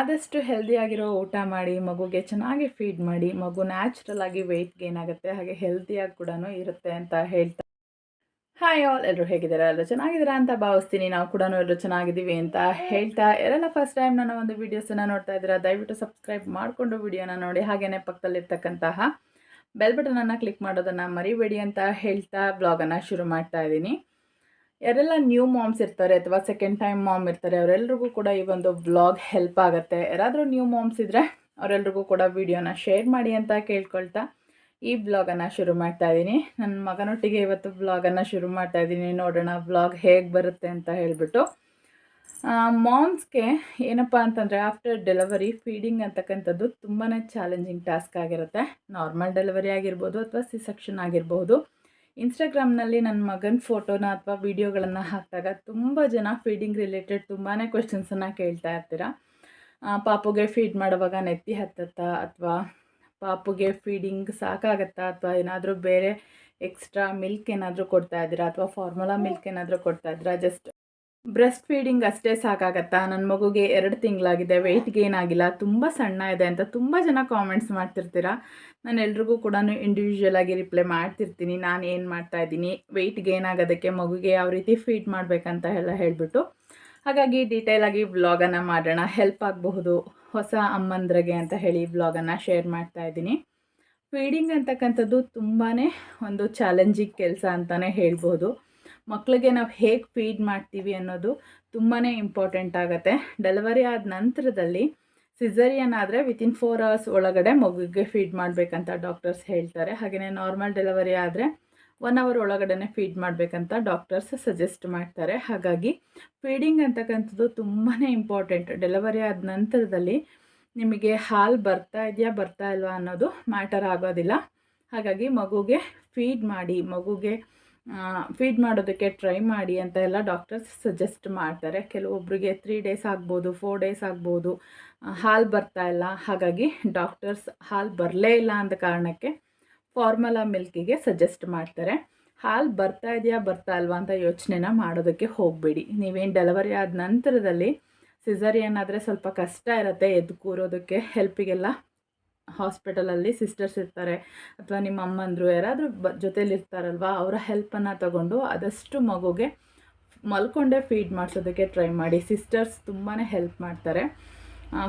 ಆದಷ್ಟು ಹೆಲ್ದಿಯಾಗಿರೋ ಊಟ ಮಾಡಿ, ಮಗುಗೆ ಚೆನ್ನಾಗಿ ಫೀಡ್ ಮಾಡಿ, ಮಗು ನ್ಯಾಚುರಲ್ ಆಗಿ ವೆಯ್ಟ್ ಗೇನ್ ಆಗುತ್ತೆ, ಹಾಗೆ ಹೆಲ್ದಿಯಾಗಿ ಕೂಡ ಇರುತ್ತೆ ಅಂತ ಹೇಳ್ತಾ ಹಾಯ್ ಆಲ್ ಎಲ್ಲರೂ ಹೇಗಿದ್ದಾರೆ? ಎಲ್ಲರೂ ಚೆನ್ನಾಗಿದ್ದೀರಾ ಅಂತ ಭಾವಿಸ್ತೀನಿ. ನಾವು ಕೂಡ ಎಲ್ಲರೂ ಚೆನ್ನಾಗಿದ್ದೀವಿ ಅಂತ ಹೇಳ್ತಾ ಯಾರೆಲ್ಲ ಫಸ್ಟ್ ಟೈಮ್ ನನ್ನ ಒಂದು ವೀಡಿಯೋಸನ್ನು ನೋಡ್ತಾ ಇದ್ದೀರಾ, ದಯವಿಟ್ಟು ಸಬ್ಸ್ಕ್ರೈಬ್ ಮಾಡಿಕೊಂಡು ವಿಡಿಯೋನ ನೋಡಿ. ಹಾಗೆಯೇ ಪಕ್ಕದಲ್ಲಿರ್ತಕ್ಕಂತಹ ಬೆಲ್ ಬಟನನ್ನು ಕ್ಲಿಕ್ ಮಾಡೋದನ್ನು ಮರಿಬೇಡಿ ಅಂತ ಹೇಳ್ತಾ ಬ್ಲಾಗನ್ನು ಶುರು ಮಾಡ್ತಾ ಇದ್ದೀನಿ. ಯಾರೆಲ್ಲ ನ್ಯೂ ಮಾಮ್ಸ್ ಇರ್ತಾರೆ ಅಥವಾ ಸೆಕೆಂಡ್ ಟೈಮ್ ಮಾಮ್ ಇರ್ತಾರೆ, ಅವರೆಲ್ರಿಗೂ ಕೂಡ ಈ ಒಂದು ವ್ಲಾಗ್ ಹೆಲ್ಪ್ ಆಗುತ್ತೆ. ಯಾರಾದರೂ ನ್ಯೂ ಮಾಮ್ಸ್ ಇದ್ದರೆ ಅವರೆಲ್ರಿಗೂ ಕೂಡ ವಿಡಿಯೋನ ಶೇರ್ ಮಾಡಿ ಅಂತ ಕೇಳ್ಕೊಳ್ತಾ ಈ ಬ್ಲಾಗನ್ನು ಶುರು ಮಾಡ್ತಾ ಇದ್ದೀನಿ. ನನ್ನ ಮಗನೊಟ್ಟಿಗೆ ಇವತ್ತು ಬ್ಲಾಗನ್ನು ಶುರು ಮಾಡ್ತಾ ಇದ್ದೀನಿ. ನೋಡೋಣ ಬ್ಲಾಗ್ ಹೇಗೆ ಬರುತ್ತೆ ಅಂತ ಹೇಳಿಬಿಟ್ಟು. ಮಾಮ್ಸ್ಗೆ ಏನಪ್ಪ ಅಂತಂದರೆ ಆಫ್ಟರ್ ಡೆಲಿವರಿ ಫೀಡಿಂಗ್ ಅಂತಕ್ಕಂಥದ್ದು ತುಂಬಾ ಚಾಲೆಂಜಿಂಗ್ ಟಾಸ್ಕ್ ಆಗಿರುತ್ತೆ. ನಾರ್ಮಲ್ ಡೆಲಿವರಿ ಆಗಿರ್ಬೋದು ಅಥವಾ ಸಿ ಸೆಕ್ಷನ್ ಆಗಿರ್ಬೋದು. ಇನ್ಸ್ಟಾಗ್ರಾಮ್ನಲ್ಲಿ ನನ್ನ ಮಗನ ಫೋಟೋನ ಅಥವಾ ವೀಡಿಯೋಗಳನ್ನು ಹಾಕಿದಾಗ ತುಂಬ ಜನ ಫೀಡಿಂಗ್ ರಿಲೇಟೆಡ್ ತುಂಬಾ ಕ್ವೆಶನ್ಸನ್ನು ಕೇಳ್ತಾ ಇರ್ತೀರ? ಪಾಪುಗೆ ಫೀಡ್ ಮಾಡುವಾಗ ನೆತ್ತಿ ಹತ್ತತ್ತಾ ಅಥವಾ ಪಾಪುಗೆ ಫೀಡಿಂಗ್ ಸಾಕಾಗತ್ತಾ ಅಥವಾ ಏನಾದರೂ ಬೇರೆ ಎಕ್ಸ್ಟ್ರಾ ಮಿಲ್ಕ್ ಏನಾದರೂ ಕೊಡ್ತಾ ಇದ್ದೀರಾ? ಅಥವಾ ಫಾರ್ಮುಲಾ ಮಿಲ್ಕ್ ಏನಾದರೂ ಕೊಡ್ತಾ ಇದ್ದೀರಾ? ಜಸ್ಟ್ ಬ್ರೆಸ್ಟ್ ಫೀಡಿಂಗ್ ಅಷ್ಟೇ ಸಾಕಾಗತ್ತಾ? ನನ್ನ ಮಗುಗೆ ಎರಡು ತಿಂಗಳಾಗಿದೆ ವೆಯ್ಟ್ ಗೇನ್ ಆಗಿಲ್ಲ, ತುಂಬ ಸಣ್ಣ ಇದೆ ಅಂತ ತುಂಬ ಜನ ಕಾಮೆಂಟ್ಸ್ ಮಾಡ್ತಿರ್ತೀರಾ? ನಾನು ಎಲ್ರಿಗೂ ಕೂಡ ಇಂಡಿವಿಜುವಲ್ ಆಗಿ ರಿಪ್ಲೈ ಮಾಡ್ತಿರ್ತೀನಿ. ನಾನು ಏನು ಮಾಡ್ತಾ ಇದ್ದೀನಿ? ವೆಯ್ಟ್ ಗೇನ್ ಆಗೋದಕ್ಕೆ ಮಗುಗೆ ಯಾವ ರೀತಿ ಫೀಡ್ ಮಾಡಬೇಕಂತ ಎಲ್ಲ ಹೇಳಿಬಿಟ್ಟು, ಹಾಗಾಗಿ ಡೀಟೇಲಾಗಿ ವ್ಲಾಗನ್ನು ಮಾಡೋಣ. ಹೆಲ್ಪ್ ಆಗಬಹುದು, ಹೊಸ ಅಮ್ಮಂದ್ರಿಗೆ ಅಂತ ಹೇಳಿ ವ್ಲಾಗನ್ನು ಶೇರ್ ಮಾಡ್ತಾ ಇದ್ದೀನಿ. ಫೀಡಿಂಗ್ ಅಂತಕ್ಕಂಥದ್ದು ತುಂಬಾ ಒಂದು ಚಾಲೆಂಜಿಂಗ್ ಕೆಲಸ ಅಂತಲೇ ಹೇಳ್ಬೋದು. ಮಕ್ಕಳಿಗೆ ನಾವು ಹೇಗೆ ಫೀಡ್ ಮಾಡ್ತೀವಿ ಅನ್ನೋದು ತುಂಬಾ ಇಂಪಾರ್ಟೆಂಟ್ ಆಗುತ್ತೆ. ಡೆಲಿವರಿ ಆದ ನಂತರದಲ್ಲಿ ಸಿಸರಿಯನ್ ಆದರೆ ವಿತಿನ್ ಫೋರ್ ಅವರ್ಸ್ ಒಳಗಡೆ ಮಗುಗೆ ಫೀಡ್ ಮಾಡಬೇಕಂತ ಡಾಕ್ಟರ್ಸ್ ಹೇಳ್ತಾರೆ. ಹಾಗೆಯೇ ನಾರ್ಮಲ್ ಡೆಲಿವರಿ ಆದರೆ ಒನ್ ಅವರ್ ಒಳಗಡೆ ಫೀಡ್ ಮಾಡಬೇಕಂತ ಡಾಕ್ಟರ್ಸ್ ಸಜೆಸ್ಟ್ ಮಾಡ್ತಾರೆ. ಹಾಗಾಗಿ ಫೀಡಿಂಗ್ ಅಂತಕ್ಕಂಥದ್ದು ತುಂಬಾ ಇಂಪಾರ್ಟೆಂಟ್ ಡೆಲಿವರಿ ಆದ ನಂತರದಲ್ಲಿ ನಿಮಗೆ ಹಾಲು ಬರ್ತಾ ಇದೆಯಾ, ಬರ್ತಾ ಇಲ್ವಾ ಅನ್ನೋದು ಮ್ಯಾಟರ್ ಆಗೋದಿಲ್ಲ. ಹಾಗಾಗಿ ಮಗುಗೆ ಫೀಡ್ ಮಾಡಿ, ಮಗುಗೆ ಫೀಡ್ ಮಾಡೋದಕ್ಕೆ ಟ್ರೈ ಮಾಡಿ ಅಂತ ಎಲ್ಲ ಡಾಕ್ಟರ್ಸ್ ಸಜೆಸ್ಟ್ ಮಾಡ್ತಾರೆ. ಕೆಲವೊಬ್ಬರಿಗೆ ತ್ರೀ ಡೇಸ್ ಆಗ್ಬೋದು ಫೋರ್ ಡೇಸ್ ಆಗ್ಬೋದು. ಹಾಲು ಬರ್ತಾ ಇಲ್ಲ. ಹಾಗಾಗಿ ಡಾಕ್ಟರ್ಸ್ ಹಾಲು ಬರಲೇ ಇಲ್ಲ ಅಂದ ಕಾರಣಕ್ಕೆ ಫಾರ್ಮುಲಾ ಮಿಲ್ಕಿಗೆ ಸಜೆಸ್ಟ್ ಮಾಡ್ತಾರೆ. ಹಾಲು ಬರ್ತಾ ಇದೆಯಾ, ಬರ್ತಾ ಇಲ್ವಾ ಅಂತ ಯೋಚನೆನ ಮಾಡೋದಕ್ಕೆ ಹೋಗಬೇಡಿ. ನೀವೇನು ಡೆಲಿವರಿ ಆದ ನಂತರದಲ್ಲಿ ಸಿಸರಿಯನ್ ಆದರೆ ಸ್ವಲ್ಪ ಕಷ್ಟ ಇರುತ್ತೆ, ಎದ್ದು ಕೂರೋದಕ್ಕೆ ಹೆಲ್ಪಿಗೆಲ್ಲ ಹಾಸ್ಪಿಟಲಲ್ಲಿ ಸಿಸ್ಟರ್ಸ್ ಇರ್ತಾರೆ. ಅಥವಾ ನಿಮ್ಮ ಅಮ್ಮಂದರು ಯಾರಾದರೂ ಬ ಜೊತೇಲಿ ಇರ್ತಾರಲ್ವ ಅವರ ಹೆಲ್ಪನ್ನು ತಗೊಂಡು ಆದಷ್ಟು ಮಗುಗೆ ಮಲ್ಕೊಂಡೇ ಫೀಡ್ ಮಾಡಿಸೋದಕ್ಕೆ ಟ್ರೈ ಮಾಡಿ. ಸಿಸ್ಟರ್ಸ್ ತುಂಬಾ ಹೆಲ್ಪ್ ಮಾಡ್ತಾರೆ.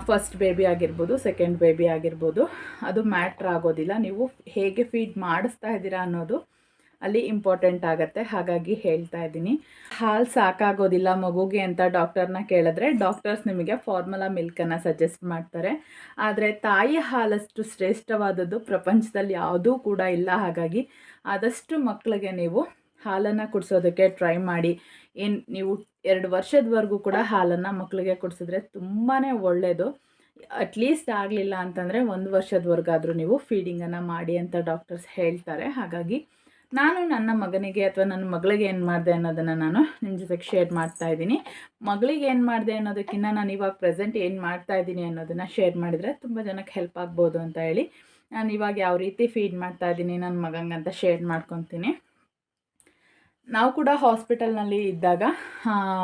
ಫಸ್ಟ್ ಬೇಬಿ ಆಗಿರ್ಬೋದು ಸೆಕೆಂಡ್ ಬೇಬಿ ಆಗಿರ್ಬೋದು. ಅದು ಮ್ಯಾಟ್ರ್ ಆಗೋದಿಲ್ಲ. ನೀವು ಹೇಗೆ ಫೀಡ್ ಮಾಡಿಸ್ತಾ ಇದ್ದೀರಾ ಅನ್ನೋದು ಅಲ್ಲಿ ಇಂಪಾರ್ಟೆಂಟ್ ಆಗುತ್ತೆ, ಹಾಗಾಗಿ ಹೇಳ್ತಾ ಇದ್ದೀನಿ. ಹಾಲು ಸಾಕಾಗೋದಿಲ್ಲ ಮಗುಗೆ ಅಂತ ಡಾಕ್ಟರ್ನ ಕೇಳಿದ್ರೆ ಡಾಕ್ಟರ್ಸ್ ನಿಮಗೆ ಫಾರ್ಮುಲಾ ಮಿಲ್ಕನ್ನು ಸಜೆಸ್ಟ್ ಮಾಡ್ತಾರೆ. ಆದರೆ ತಾಯಿ ಹಾಲಷ್ಟು ಶ್ರೇಷ್ಠವಾದದ್ದು ಪ್ರಪಂಚದಲ್ಲಿ ಯಾವುದೂ ಕೂಡ ಇಲ್ಲ. ಹಾಗಾಗಿ ಆದಷ್ಟು ಮಕ್ಕಳಿಗೆ ನೀವು ಹಾಲನ್ನು ಕುಡಿಸೋದಕ್ಕೆ ಟ್ರೈ ಮಾಡಿ. ಏನು ನೀವು ಎರಡು ವರ್ಷದವರೆಗೂ ಕೂಡ ಹಾಲನ್ನು ಮಕ್ಕಳಿಗೆ ಕುಡಿಸಿದ್ರೆ ತುಂಬಾ ಒಳ್ಳೆಯದು ಅಟ್ಲೀಸ್ಟ್ ಆಗಲಿಲ್ಲ ಅಂತಂದರೆ ಒಂದು ವರ್ಷದವರೆಗಾದರೂ ನೀವು ಫೀಡಿಂಗನ್ನು ಮಾಡಿ ಅಂತ ಡಾಕ್ಟರ್ಸ್ ಹೇಳ್ತಾರೆ. ಹಾಗಾಗಿ ನಾನು ನನ್ನ ಮಗನಿಗೆ ಅಥವಾ ನನ್ನ ಮಗಳಿಗೆ ಏನು ಮಾಡಿದೆ ಅನ್ನೋದನ್ನು ನಾನು ನಿಮ್ಮ ಜೊತೆಗೆ ಶೇರ್ ಮಾಡ್ತಾ ಇದ್ದೀನಿ. ಮಗಳಿಗೆ ಏನು ಮಾಡಿದೆ ಅನ್ನೋದಕ್ಕಿಂತ ನಾನು ಇವಾಗ ಪ್ರೆಸೆಂಟ್ ಏನು ಮಾಡ್ತಾ ಇದ್ದೀನಿ ಅನ್ನೋದನ್ನು ಶೇರ್ ಮಾಡಿದರೆ ತುಂಬ ಜನಕ್ಕೆ ಹೆಲ್ಪ್ ಆಗ್ಬೋದು ಅಂತ ಹೇಳಿ ನಾನು ಇವಾಗ ಯಾವ ರೀತಿ ಫೀಡ್ ಮಾಡ್ತಾ ಇದ್ದೀನಿ ನನ್ನ ಮಗಂಗಂತ ಶೇರ್ ಮಾಡ್ಕೊತೀನಿ. ನಾವು ಕೂಡ ಹಾಸ್ಪಿಟಲ್ನಲ್ಲಿ ಇದ್ದಾಗ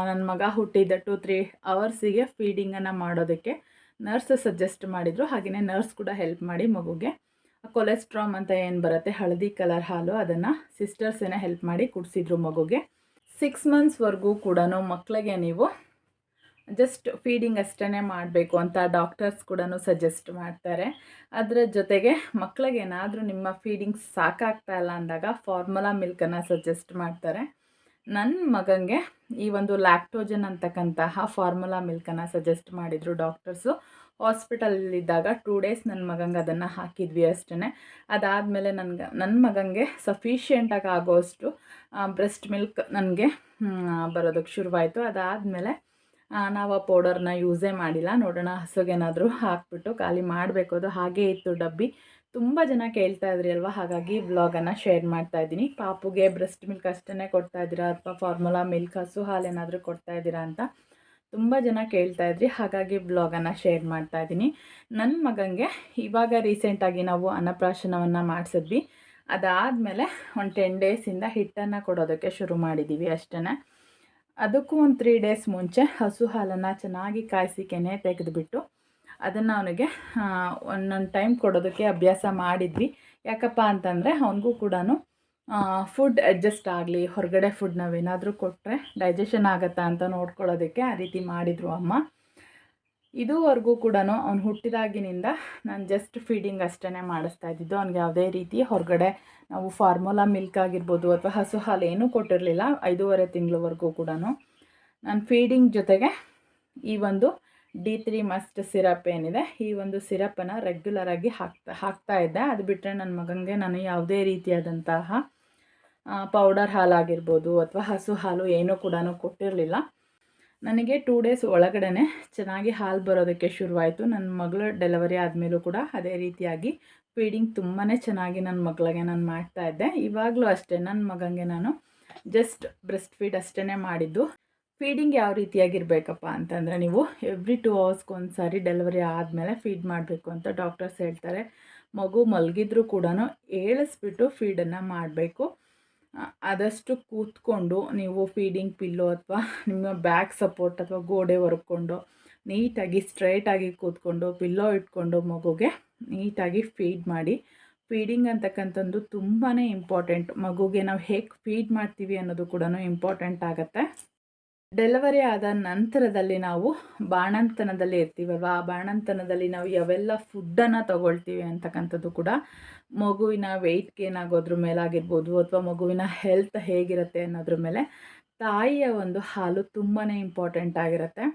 ನನ್ನ ಮಗ ಹುಟ್ಟಿದ ಟು ತ್ರೀ ಅವರ್ಸಿಗೆ ಫೀಡಿಂಗನ್ನು ಮಾಡೋದಕ್ಕೆ ನರ್ಸ್ ಸಜೆಸ್ಟ್ ಮಾಡಿದರು. ಹಾಗೆಯೇ ನರ್ಸ್ ಕೂಡ ಹೆಲ್ಪ್ ಮಾಡಿ ಮಗುಗೆ. ಕೊಲೆಸ್ಟ್ರಾಮ್ ಅಂತ ಏನು ಬರುತ್ತೆ? ಹಳದಿ ಕಲರ್ ಹಾಲು, ಅದನ್ನು ಸಿಸ್ಟರ್ಸೇನೆ ಹೆಲ್ಪ್ ಮಾಡಿ ಕುಡಿಸಿದ್ರು ಮಗುಗೆ. ಸಿಕ್ಸ್ ಮಂತ್ಸ್ವರೆಗೂ ಕೂಡ ಮಕ್ಕಳಿಗೆ ನೀವು ಜಸ್ಟ್ ಫೀಡಿಂಗ್ ಅಷ್ಟೇ ಮಾಡಬೇಕು ಅಂತ ಡಾಕ್ಟರ್ಸ್ ಕೂಡ ಸಜೆಸ್ಟ್ ಮಾಡ್ತಾರೆ. ಅದರ ಜೊತೆಗೆ ಮಕ್ಕಳಿಗೆ ಏನಾದರೂ ನಿಮ್ಮ ಫೀಡಿಂಗ್ಸ್ ಸಾಕಾಗ್ತಾ ಇಲ್ಲ ಅಂದಾಗ ಫಾರ್ಮುಲಾ ಮಿಲ್ಕನ್ನು ಸಜೆಸ್ಟ್ ಮಾಡ್ತಾರೆ. ನನ್ನ ಮಗನಿಗೆ ಈ ಒಂದು ಲ್ಯಾಕ್ಟೋಜನ್ ಅಂತಕ್ಕಂತಹ ಫಾರ್ಮುಲಾ ಮಿಲ್ಕನ್ನು ಸಜೆಸ್ಟ್ ಮಾಡಿದರು ಡಾಕ್ಟರ್ಸು ಹಾಸ್ಪಿಟಲಲ್ಲಿದ್ದಾಗ ಟೂ ಡೇಸ್ ನನ್ನ ಮಗಂಗೆ ಅದನ್ನು ಹಾಕಿದ್ವಿ ಅಷ್ಟೇ ಅದಾದಮೇಲೆ ನನಗೆ ನನ್ನ ಮಗನಿಗೆ ಸಫಿಷಿಯೆಂಟಾಗಿ ಆಗೋಷ್ಟು ಬ್ರೆಸ್ಟ್ ಮಿಲ್ಕ್ ನನಗೆ ಬರೋದಕ್ಕೆ ಶುರುವಾಯಿತು. ಅದಾದಮೇಲೆ ನಾವು ಆ ಪೌಡರ್ನ ಯೂಸೇ ಮಾಡಿಲ್ಲ. ನೋಡೋಣ, ಹಸುಗೇನಾದರೂ ಹಾಕ್ಬಿಟ್ಟು ಖಾಲಿ ಮಾಡಬೇಕು ಅದು. ಹಾಗೇ ಇತ್ತು ಡಬ್ಬಿ. ತುಂಬ ಜನ ಕೇಳ್ತಾ ಇದ್ರಿ ಅಲ್ವಾ? ಹಾಗಾಗಿ ಬ್ಲಾಗನ್ನು ಶೇರ್ ಮಾಡ್ತಾ ಇದ್ದೀನಿ. ಪಾಪುಗೆ ಬ್ರೆಸ್ಟ್ ಮಿಲ್ಕ್ ಅಷ್ಟೇ ಕೊಡ್ತಾ ಇದ್ದೀರಾ? ಅಥವಾ ಫಾರ್ಮುಲಾ ಮಿಲ್ಕ್ ಹಸು ಹಾಲು ಏನಾದರೂ ಕೊಡ್ತಾ ಇದ್ದೀರಾ ಅಂತ. ತುಂಬ ಜನ ಕೇಳ್ತಾ ಇದ್ರಿ, ಹಾಗಾಗಿ ಬ್ಲಾಗನ್ನು ಶೇರ್ ಮಾಡ್ತಾ ಇದ್ದೀನಿ. ನನ್ನ ಮಗನಿಗೆ ಇವಾಗ ರೀಸೆಂಟಾಗಿ ನಾವು ಅನ್ನಪ್ರಾಶನವನ್ನು ಮಾಡಿಸಿದ್ವಿ. ಅದಾದಮೇಲೆ ಒಂದು ಟೆನ್ ಡೇಸಿಂದ ಹಿಟ್ಟನ್ನು ಕೊಡೋದಕ್ಕೆ ಶುರು ಮಾಡಿದ್ದೀವಿ ಅಷ್ಟೇ ಅದಕ್ಕೂ ಒಂದು ತ್ರೀ ಡೇಸ್ ಮುಂಚೆ ಹಸು ಹಾಲನ್ನು ಚೆನ್ನಾಗಿ ಕಾಯಿಸಿ ಕೆನೆ ತೆಗೆದುಬಿಟ್ಟು ಅದನ್ನು ಅವನಿಗೆ ಒಂದೊಂದು ಟೈಮ್ ಕೊಡೋದಕ್ಕೆ ಅಭ್ಯಾಸ ಮಾಡಿದ್ವಿ. ಯಾಕಪ್ಪ ಅಂತಂದರೆ ಅವನಿಗೂ ಕೂಡ ಫುಡ್ ಅಡ್ಜಸ್ಟ್ ಆಗಲಿ, ಹೊರಗಡೆ ಫುಡ್ ನಾವೇನಾದರೂ ಕೊಟ್ಟರೆ ಡೈಜೆಷನ್ ಆಗತ್ತಾ ಅಂತ ನೋಡ್ಕೊಳ್ಳೋದಕ್ಕೆ ಆ ರೀತಿ ಮಾಡಿದರು ಅಮ್ಮ. ಇದುವರೆಗೂ ಕೂಡ ಅವ್ನು ಹುಟ್ಟಿದಾಗಿನಿಂದ ನಾನು ಜಸ್ಟ್ ಫೀಡಿಂಗ್ ಅಷ್ಟೇ ಮಾಡಿಸ್ತಾ ಇದ್ದಿದ್ದು. ಅವ್ನಿಗೆ ಯಾವುದೇ ರೀತಿ ಹೊರಗಡೆ ನಾವು ಫಾರ್ಮುಲಾ ಮಿಲ್ಕ್ ಆಗಿರ್ಬೋದು ಅಥವಾ ಹಸು ಹಾಲು ಏನೂ ಕೊಟ್ಟಿರಲಿಲ್ಲ, ಐದೂವರೆ ತಿಂಗಳವರೆಗೂ ಕೂಡ ನಾನು ಫೀಡಿಂಗ್ ಜೊತೆಗೆ ಈ ಒಂದು ಡಿ ತ್ರೀ ಮಸ್ಟ್ ಸಿರಪ್ ಏನಿದೆ, ಈ ಒಂದು ಸಿರಪನ್ನು ರೆಗ್ಯುಲರಾಗಿ ಹಾಕ್ತಾ ಹಾಕ್ತಾ ಇದ್ದೆ. ಅದು ಬಿಟ್ಟರೆ ನನ್ನ ಮಗನಿಗೆ ನಾನು ಯಾವುದೇ ರೀತಿಯಾದಂತಹ ಪೌಡರ್ ಹಾಲಾಗಿರ್ಬೋದು ಅಥವಾ ಹಸು ಹಾಲು ಏನೂ ಕೂಡ ಕೊಟ್ಟಿರಲಿಲ್ಲ. ನನಗೆ ಟೂ ಡೇಸ್ ಒಳಗಡೆ ಚೆನ್ನಾಗಿ ಹಾಲು ಬರೋದಕ್ಕೆ ಶುರುವಾಯಿತು. ನನ್ನ ಮಗಳು ಡೆಲಿವರಿ ಆದಮೇಲೂ ಕೂಡ ಅದೇ ರೀತಿಯಾಗಿ ಫೀಡಿಂಗ್ ತುಂಬಾ ಚೆನ್ನಾಗಿ ನನ್ನ ಮಗಳಿಗೆ ನಾನು ಮಾಡ್ತಾಯಿದ್ದೆ ಇವಾಗಲೂ ಅಷ್ಟೇ ನನ್ನ ಮಗನಿಗೆ ನಾನು ಜಸ್ಟ್ ಬ್ರೆಸ್ಟ್ ಫೀಡ್ ಅಷ್ಟೇ ಮಾಡಿದ್ದು. ಫೀಡಿಂಗ್ ಯಾವ ರೀತಿಯಾಗಿರಬೇಕಪ್ಪ ಅಂತಂದರೆ ನೀವು ಎವ್ರಿ ಟೂ ಅವರ್ಸ್ಗೆ ಒಂದು ಸಾರಿ ಡೆಲಿವರಿ ಆದಮೇಲೆ ಫೀಡ್ ಮಾಡಬೇಕು ಅಂತ ಡಾಕ್ಟರ್ಸ್ ಹೇಳ್ತಾರೆ. ಮಗು ಮಲಗಿದ್ರೂ ಕೂಡ ಏಳಿಸ್ಬಿಟ್ಟು ಫೀಡನ್ನು ಮಾಡಬೇಕು. ಆದಷ್ಟು ಕೂತ್ಕೊಂಡು ನೀವು ಫೀಡಿಂಗ್ ಪಿಲ್ಲೋ ಅಥವಾ ನಿಮ್ಮ ಬ್ಯಾಕ್ ಸಪೋರ್ಟ್ ಅಥವಾ ಗೋಡೆ ಹೊರ್ಕೊಂಡು ನೀಟಾಗಿ ಸ್ಟ್ರೈಟಾಗಿ ಕೂತ್ಕೊಂಡು ಪಿಲ್ಲೋ ಇಟ್ಕೊಂಡು ಮಗುಗೆ ನೀಟಾಗಿ ಫೀಡ್ ಮಾಡಿ. ಫೀಡಿಂಗ್ ಅಂತಕ್ಕಂಥದ್ದು ತುಂಬಾ ಇಂಪಾರ್ಟೆಂಟ್ ಮಗುಗೆ ನಾವು ಹೇಗೆ ಫೀಡ್ ಮಾಡ್ತೀವಿ ಅನ್ನೋದು ಕೂಡ ಇಂಪಾರ್ಟೆಂಟ್ ಆಗುತ್ತೆ. ಡೆಲಿವರಿ ಆದ ನಂತರದಲ್ಲಿ ನಾವು ಬಾಣಂತನದಲ್ಲಿ ಇರ್ತೀವಲ್ವ? ಆ ಬಾಣಂತನದಲ್ಲಿ ನಾವು ಯಾವೆಲ್ಲ ಫುಡ್ಡನ್ನು ತಗೊಳ್ತೀವಿ ಅಂತಕ್ಕಂಥದ್ದು ಕೂಡ ಮಗುವಿನ ವೆಯ್ಟ್ ಗೇನ್ ಆಗೋದ್ರ ಮೇಲಾಗಿರ್ಬೋದು ಅಥವಾ ಮಗುವಿನ ಹೆಲ್ತ್ ಹೇಗಿರುತ್ತೆ ಅನ್ನೋದ್ರ ಮೇಲೆ ತಾಯಿಯ ಒಂದು ಹಾಲು ತುಂಬಾ ಇಂಪಾರ್ಟೆಂಟ್ ಆಗಿರುತ್ತೆ.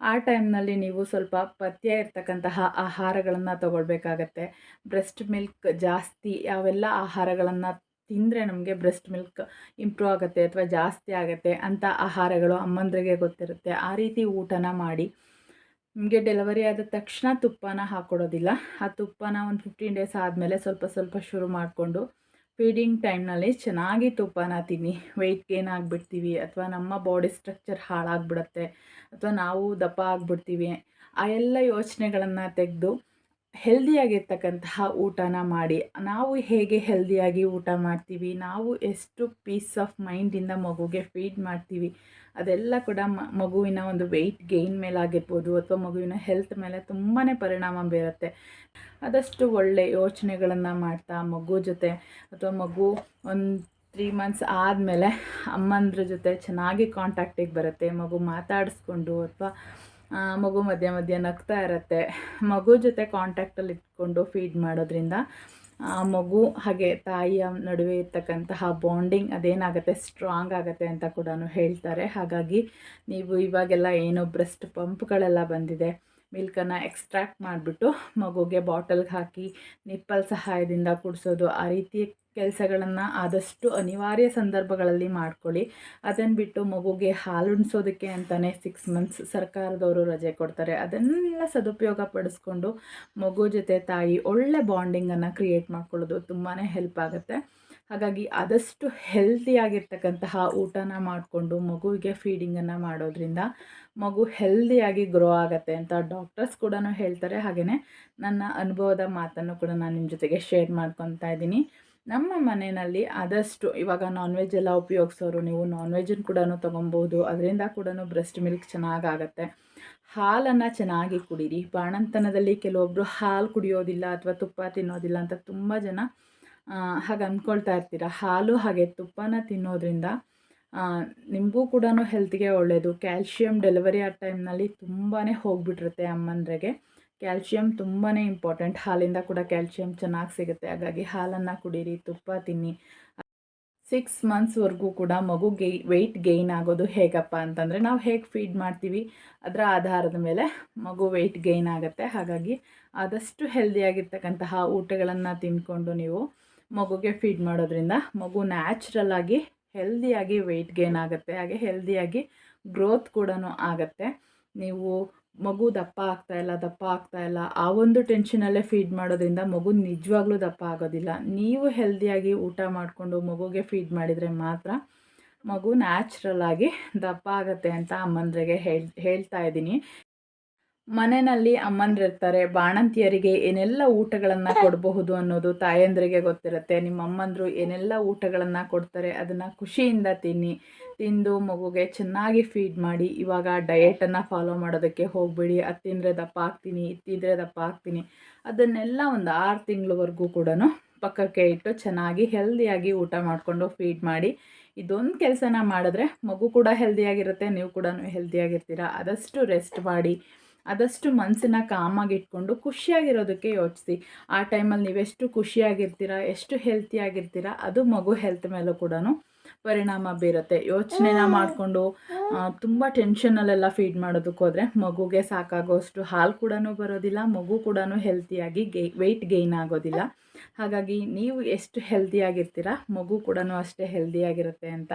ಆ ಟೈಮ್ನಲ್ಲಿ ನೀವು ಸ್ವಲ್ಪ ಪಥ್ಯ ಇರ್ತಕ್ಕಂತಹ ಆಹಾರಗಳನ್ನು ತಗೊಳ್ಬೇಕಾಗತ್ತೆ. ಬ್ರೆಸ್ಟ್ ಮಿಲ್ಕ್ ಜಾಸ್ತಿ ಯಾವೆಲ್ಲ ಆಹಾರಗಳನ್ನು ತಿಂದರೆ ನಮಗೆ ಬ್ರೆಸ್ಟ್ ಮಿಲ್ಕ್ ಇಂಪ್ರೂವ್ ಆಗುತ್ತೆ ಅಥವಾ ಜಾಸ್ತಿ ಆಗುತ್ತೆ ಅಂತ ಆಹಾರಗಳು ಅಮ್ಮಂದ್ರಿಗೆ ಗೊತ್ತಿರುತ್ತೆ. ಆ ರೀತಿ ಊಟನ ಮಾಡಿ ನಿಮಗೆ ಡೆಲಿವರಿ ಆದ ತಕ್ಷಣ ತುಪ್ಪನ ಹಾಕ್ಕೊಡೋದಿಲ್ಲ ಆ ತುಪ್ಪನ ಒಂದು ಫಿಫ್ಟೀನ್ ಡೇಸ್ ಆದಮೇಲೆ ಸ್ವಲ್ಪ ಸ್ವಲ್ಪ ಶುರು ಮಾಡಿಕೊಂಡು ಫೀಡಿಂಗ್ ಟೈಮ್ನಲ್ಲಿ ಚೆನ್ನಾಗಿ ತುಪ್ಪನ ತಿನ್ನಿ. ವೆಯ್ಟ್ ಗೇನ್ ಆಗಿಬಿಡ್ತೀವಿ ಅಥವಾ ನಮ್ಮ ಬಾಡಿ ಸ್ಟ್ರಕ್ಚರ್ ಹಾಳಾಗ್ಬಿಡತ್ತೆ ಅಥವಾ ನಾವು ದಪ್ಪ ಆಗಿಬಿಡ್ತೀವಿ. ಆ ಎಲ್ಲ ಯೋಚನೆಗಳನ್ನು ತೆಗೆದು ಹೆಲ್ದಿಯಾಗಿರ್ತಕ್ಕಂತಹ ಊಟನ ಮಾಡಿ, ನಾವು ಹೇಗೆ ಹೆಲ್ದಿಯಾಗಿ ಊಟ ಮಾಡ್ತೀವಿ, ನಾವು ಎಷ್ಟು ಪೀಸ್ ಆಫ್ ಮೈಂಡಿಂದ ಮಗುಗೆ ಫೀಡ್ ಮಾಡ್ತೀವಿ, ಅದೆಲ್ಲ ಕೂಡ ಮಗುವಿನ ಒಂದು ವೆಯ್ಟ್ ಗೇನ್ ಮೇಲಾಗಿರ್ಬೋದು ಅಥವಾ ಮಗುವಿನ ಹೆಲ್ತ್ ಮೇಲೆ ತುಂಬಾ ಪರಿಣಾಮ ಬೀರುತ್ತೆ. ಆದಷ್ಟು ಒಳ್ಳೆ ಯೋಚನೆಗಳನ್ನು ಮಾಡ್ತಾ ಮಗು ಜೊತೆ ಅಥವಾ ಮಗು ಒಂದು ತ್ರೀ ಮಂತ್ಸ್ ಆದಮೇಲೆ ಅಮ್ಮಂದ್ರ ಜೊತೆ ಚೆನ್ನಾಗಿ ಕಾಂಟ್ಯಾಕ್ಟಿಗೆ ಬರುತ್ತೆ, ಮಗು ಮಾತಾಡಿಸ್ಕೊಂಡು ಅಥವಾ ಮಗು ಮಧ್ಯ ಮಧ್ಯ ನಗ್ತಾ ಇರುತ್ತೆ. ಮಗು ಜೊತೆ ಕಾಂಟ್ಯಾಕ್ಟಲ್ಲಿ ಇಟ್ಕೊಂಡು ಫೀಡ್ ಮಾಡೋದ್ರಿಂದ, ಆ, ಮಗು ಹಾಗೆ ತಾಯಿಯ ನಡುವೆ ಇರ್ತಕ್ಕಂತಹ ಬಾಂಡಿಂಗ್ ಅದೇನಾಗುತ್ತೆ ಸ್ಟ್ರಾಂಗ್ ಆಗುತ್ತೆ ಅಂತ ಕೂಡ ಹೇಳ್ತಾರೆ. ಹಾಗಾಗಿ, ನೀವು ಇವಾಗೆಲ್ಲ ಏನೋ ಬ್ರೆಸ್ಟ್ ಪಂಪ್ಗಳೆಲ್ಲ ಬಂದಿದೆ. ಮಿಲ್ಕನ್ನು ಎಕ್ಸ್ಟ್ರಾಕ್ಟ್ ಮಾಡಿಬಿಟ್ಟು ಮಗುಗೆ ಬಾಟಲ್ಗೆ ಹಾಕಿ ನಿಪ್ಪಲ್ ಸಹಾಯದಿಂದ ಕುಡಿಸೋದು. ಆ ರೀತಿ ಕೆಲಸಗಳನ್ನು ಆದಷ್ಟು ಅನಿವಾರ್ಯ ಸಂದರ್ಭಗಳಲ್ಲಿ ಮಾಡ್ಕೊಳ್ಳಿ. ಅದನ್ನು ಬಿಟ್ಟು ಮಗುಗೆ ಹಾಲುಣಿಸೋದಕ್ಕೆ ಅಂತಲೇ ಸಿಕ್ಸ್ ಮಂತ್ಸ್ ಸರ್ಕಾರದವರು ರಜೆ ಕೊಡ್ತಾರೆ. ಅದನ್ನೆಲ್ಲ ಸದುಪಯೋಗ ಪಡಿಸ್ಕೊಂಡು ಮಗು ಜೊತೆ ತಾಯಿ ಒಳ್ಳೆ ಬಾಂಡಿಂಗನ್ನು ಕ್ರಿಯೇಟ್ ಮಾಡ್ಕೊಳ್ಳೋದು ತುಂಬಾ ಹೆಲ್ಪ್ ಆಗುತ್ತೆ. ಹಾಗಾಗಿ ಆದಷ್ಟು ಹೆಲ್ದಿಯಾಗಿರ್ತಕ್ಕಂತಹ ಊಟನ ಮಾಡಿಕೊಂಡು ಮಗುವಿಗೆ ಫೀಡಿಂಗನ್ನು ಮಾಡೋದ್ರಿಂದ ಮಗು ಹೆಲ್ದಿಯಾಗಿ ಗ್ರೋ ಆಗುತ್ತೆ ಅಂತ ಡಾಕ್ಟರ್ಸ್ ಕೂಡ ಹೇಳ್ತಾರೆ. ಹಾಗೆಯೇ ನನ್ನ ಅನುಭವದ ಮಾತನ್ನು ಕೂಡ ನಾನು ನಿಮ್ಮ ಜೊತೆಗೆ ಶೇರ್ ಮಾಡ್ಕೊತಾ ಇದ್ದೀನಿ. ನಮ್ಮ ಮನೆಯಲ್ಲಿ ಆದಷ್ಟು ಇವಾಗ ನಾನ್ ವೆಜ್ ಎಲ್ಲ ಉಪಯೋಗಿಸೋರು ನೀವು ನಾನ್ ವೆಜ್ಜನ್ನು ಕೂಡ ತೊಗೊಬೋದು. ಅದರಿಂದ ಕೂಡ ಬ್ರೆಸ್ಟ್ ಮಿಲ್ಕ್ ಚೆನ್ನಾಗಾಗತ್ತೆ ಹಾಲನ್ನು ಚೆನ್ನಾಗಿ ಕುಡೀರಿ. ಬಾಣಂತನದಲ್ಲಿ ಕೆಲವೊಬ್ಬರು ಹಾಲು ಕುಡಿಯೋದಿಲ್ಲ ಅಥವಾ ತುಪ್ಪ ತಿನ್ನೋದಿಲ್ಲ ಅಂತ ತುಂಬ ಜನ ಹಾಗೆ ಅಂದ್ಕೊಳ್ತಾ ಇರ್ತೀರ? ಹಾಲು ಹಾಗೆ ತುಪ್ಪನ ತಿನ್ನೋದ್ರಿಂದ ನಿಮಗೂ ಕೂಡ ಹೆಲ್ತ್ಗೆ ಒಳ್ಳೆಯದು ಕ್ಯಾಲ್ಶಿಯಂ ಡೆಲಿವರಿ ಆ ಟೈಮ್ನಲ್ಲಿ ತುಂಬಾ ಹೋಗ್ಬಿಟ್ಟಿರುತ್ತೆ ಅಮ್ಮಂದ್ರಿಗೆ. ಕ್ಯಾಲ್ಶಿಯಂ ತುಂಬಾ ಇಂಪಾರ್ಟೆಂಟ್ ಹಾಲಿಂದ ಕೂಡ ಕ್ಯಾಲ್ಶಿಯಂ ಚೆನ್ನಾಗಿ ಸಿಗುತ್ತೆ. ಹಾಗಾಗಿ ಹಾಲನ್ನು ಕುಡೀರಿ, ತುಪ್ಪ ತಿನ್ನಿ. ಸಿಕ್ಸ್ ಮಂತ್ಸ್ವರೆಗೂ ಕೂಡ ಮಗು ಗೈ ವೆಯ್ಟ್ ಗೈನ್ ಆಗೋದು ಹೇಗಪ್ಪ ಅಂತಂದರೆ, ನಾವು ಹೇಗೆ ಫೀಡ್ ಮಾಡ್ತೀವಿ, ಅದರ ಆಧಾರದ ಮೇಲೆ ಮಗು ವೆಯ್ಟ್ ಗೈನ್ ಆಗುತ್ತೆ. ಹಾಗಾಗಿ ಆದಷ್ಟು ಹೆಲ್ದಿಯಾಗಿರ್ತಕ್ಕಂತಹ ಊಟಗಳನ್ನು ತಿಂದ್ಕೊಂಡು ನೀವು ಮಗುಗೆ ಫೀಡ್ ಮಾಡೋದ್ರಿಂದ ಮಗು ನ್ಯಾಚುರಲ್ ಆಗಿ ಹೆಲ್ದಿಯಾಗಿ ವೆಯ್ಟ್ ಗೇನ್ ಆಗುತ್ತೆ. ಹಾಗೆ ಹೆಲ್ದಿಯಾಗಿ ಗ್ರೋತ್ ಕೂಡ ಆಗುತ್ತೆ. ನೀವು ಮಗು ದಪ್ಪ ಆಗ್ತಾ ಇಲ್ಲ, ದಪ್ಪ ಆಗ್ತಾ ಇಲ್ಲ, ಆ ಒಂದು ಟೆನ್ಷನಲ್ಲೇ ಫೀಡ್ ಮಾಡೋದ್ರಿಂದ ಮಗು ನಿಜವಾಗ್ಲೂ ದಪ್ಪ ಆಗೋದಿಲ್ಲ. ನೀವು ಹೆಲ್ದಿಯಾಗಿ ಊಟ ಮಾಡಿಕೊಂಡು ಮಗುಗೆ ಫೀಡ್ ಮಾಡಿದರೆ ಮಾತ್ರ ಮಗು ನ್ಯಾಚುರಲ್ ಆಗಿ ದಪ್ಪ ಆಗುತ್ತೆ ಅಂತ ಅಮ್ಮಂದ್ರಿಗೆ ಹೇಳ್, ಹೇಳ್ತಾ ಇದ್ದೀನಿ. ಮನೆಯಲ್ಲಿ ಅಮ್ಮಂದಿರ್ತಾರೆ ಬಾಣಂತಿಯರಿಗೆ ಏನೆಲ್ಲ ಊಟಗಳನ್ನು ಕೊಡಬಹುದು ಅನ್ನೋದು ತಾಯಂದ್ರಿಗೆ ಗೊತ್ತಿರುತ್ತೆ. ನಿಮ್ಮ ಅಮ್ಮಂದರು ಏನೆಲ್ಲ ಊಟಗಳನ್ನು ಕೊಡ್ತಾರೆ ಅದನ್ನು ಖುಷಿಯಿಂದ ತಿನ್ನಿ, ತಿಂದು ಮಗುಗೆ ಚೆನ್ನಾಗಿ ಫೀಡ್ ಮಾಡಿ, ಇವಾಗ ಡಯೆಟನ್ನು ಫಾಲೋ ಮಾಡೋದಕ್ಕೆ ಹೋಗಬೇಡಿ, ಅದು ತಿಂದರೆ ದಪ್ಪ ಹಾಕ್ತೀನಿ ಇದು ದಪ್ಪ ಹಾಕ್ತೀನಿ ಅದನ್ನೆಲ್ಲ ಒಂದು ಆರು ತಿಂಗಳವರೆಗೂ ಕೂಡ ಪಕ್ಕಕ್ಕೆ ಇಟ್ಟು ಚೆನ್ನಾಗಿ ಹೆಲ್ದಿಯಾಗಿ ಊಟ ಮಾಡಿಕೊಂಡು ಫೀಡ್ ಮಾಡಿ, ಇದೊಂದು ಕೆಲಸನ ಮಾಡಿದ್ರೆ ಮಗು ಕೂಡ ಹೆಲ್ದಿಯಾಗಿರುತ್ತೆ ನೀವು ಕೂಡ ಹೆಲ್ದಿಯಾಗಿರ್ತೀರ ಆದಷ್ಟು ರೆಸ್ಟ್ ಮಾಡಿ. ಆದಷ್ಟು ಮನಸ್ಸನ್ನ ಕಾಮಾಗಿ ಇಟ್ಕೊಂಡು ಖುಷಿಯಾಗಿರೋದಕ್ಕೆ ಯೋಚಿಸಿ. ಆ ಟೈಮಲ್ಲಿ ನೀವೆಷ್ಟು ಖುಷಿಯಾಗಿರ್ತೀರ ಎಷ್ಟು ಹೆಲ್ತಿಯಾಗಿರ್ತೀರ ಅದು ಮಗು ಹೆಲ್ತ್ ಮೇಲೂ ಕೂಡ ಪರಿಣಾಮ ಬೀರುತ್ತೆ. ಯೋಚನೆನ ಮಾಡಿಕೊಂಡು ತುಂಬ ಟೆನ್ಷನಲ್ಲೆಲ್ಲ ಫೀಡ್ ಮಾಡೋದಕ್ಕೆ ಹೋದರೆ ಮಗುಗೆ ಸಾಕಾಗೋಷ್ಟು ಹಾಲು ಕೂಡ ಬರೋದಿಲ್ಲ ಮಗು ಕೂಡ ಹೆಲ್ತಿಯಾಗಿ ಗೇ ವೆಯ್ಟ್ ಗೈನ್ ಆಗೋದಿಲ್ಲ. ಹಾಗಾಗಿ ನೀವು ಎಷ್ಟು ಹೆಲ್ದಿಯಾಗಿರ್ತೀರ ಮಗು ಕೂಡ ಅಷ್ಟೇ ಹೆಲ್ದಿಯಾಗಿರುತ್ತೆ ಅಂತ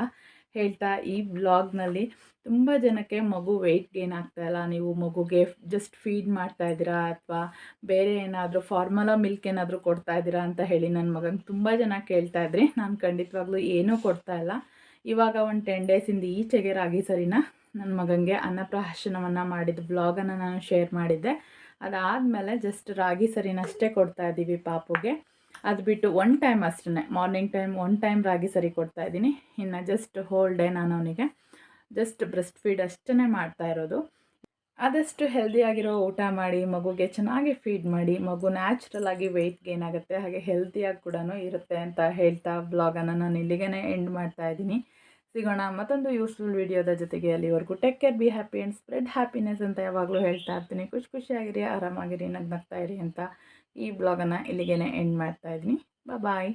ಹೇಳ್ತಾ ಈ ಬ್ಲಾಗ್ನಲ್ಲಿ ತುಂಬ ಜನಕ್ಕೆ ಮಗು ವೆಯ್ಟ್ ಗೇನ್ ಆಗ್ತಾಯಿಲ್ಲ ನೀವು ಮಗುಗೆ ಜಸ್ಟ್ ಫೀಡ್ ಮಾಡ್ತಾ ಇದ್ದೀರಾ ಅಥವಾ ಬೇರೆ ಏನಾದರೂ ಫಾರ್ಮುಲಾ ಮಿಲ್ಕ್ ಏನಾದರೂ ಕೊಡ್ತಾ ಇದ್ದೀರಾ ಅಂತ ಹೇಳಿ ನನ್ನ ಮಗನಿಗೆ ತುಂಬ ಜನ ಕೇಳ್ತಾ ಇದ್ರಿ ನಾನು ಖಂಡಿತವಾಗ್ಲೂ ಏನೂ ಕೊಡ್ತಾ ಇಲ್ಲ. ಇವಾಗ ಒಂದು ಟೆನ್ ಡೇಸಿಂದ ಈಚೆಗೆ ರಾಗಿ ಸರಿನ ನನ್ನ ಮಗನಿಗೆ ಅನ್ನಪ್ರಾಶನವನ್ನು ಮಾಡಿದ ಬ್ಲಾಗನ್ನು ನಾನು ಶೇರ್ ಮಾಡಿದ್ದೆ. ಅದಾದಮೇಲೆ ಜಸ್ಟ್ ರಾಗಿ ಸರಿನಷ್ಟೇ ಕೊಡ್ತಾ ಇದ್ದೀವಿ ಪಾಪುಗೆ. ಅದು ಬಿಟ್ಟು ಒನ್ ಟೈಮ್ ಅಷ್ಟೇ ಮಾರ್ನಿಂಗ್ ಟೈಮ್ ಒನ್ ಟೈಮ್ ರಾಗಿ ಸರಿ ಕೊಡ್ತಾ ಇದ್ದೀನಿ. ಇನ್ನು ಜಸ್ಟ್ ಹೋಲ್ ಡೇ ನಾನು ಅವನಿಗೆ ಜಸ್ಟ್ ಬ್ರೆಸ್ಟ್ ಫೀಡ್ ಅಷ್ಟೇ ಮಾಡ್ತಾ ಇರೋದು. ಆದಷ್ಟು ಹೆಲ್ದಿಯಾಗಿರೋ ಊಟ ಮಾಡಿ, ಮಗುಗೆ ಚೆನ್ನಾಗಿ ಫೀಡ್ ಮಾಡಿ, ಮಗು ನ್ಯಾಚುರಲ್ ಆಗಿ ವೆಯ್ಟ್ ಗೇನ್ ಆಗುತ್ತೆ, ಹಾಗೆ ಹೆಲ್ತಿಯಾಗಿ ಕೂಡ ಇರುತ್ತೆ ಅಂತ ಹೇಳ್ತಾ ಬ್ಲಾಗನ್ನು ನಾನು ಇಲ್ಲಿಗೆ ಎಂಡ್ ಮಾಡ್ತಾ ಇದ್ದೀನಿ. ಸಿಗೋಣ ಮತ್ತೊಂದು ಯೂಸ್ಫುಲ್ ವಿಡಿಯೋದ ಜೊತೆಗೆ ಅಲ್ಲಿವರೆಗೂ take care be happy and spread happiness ಅಂತ ಯಾವಾಗಲೂ ಹೇಳ್ತಾ ಇರ್ತೀನಿ. ಖುಷಿ ಖುಷಿಯಾಗಿರಿ, ಆರಾಮಾಗಿರಿ, ನಗ್ನಗ್ತಾ ಇರಿ ಅಂತ ಈ ಬ್ಲಾಗನ್ನು ಇಲ್ಲಿಗೆ ಎಂಡ್ ಮಾಡ್ತಾ ಇದ್ದೀನಿ. ಬಾಯ್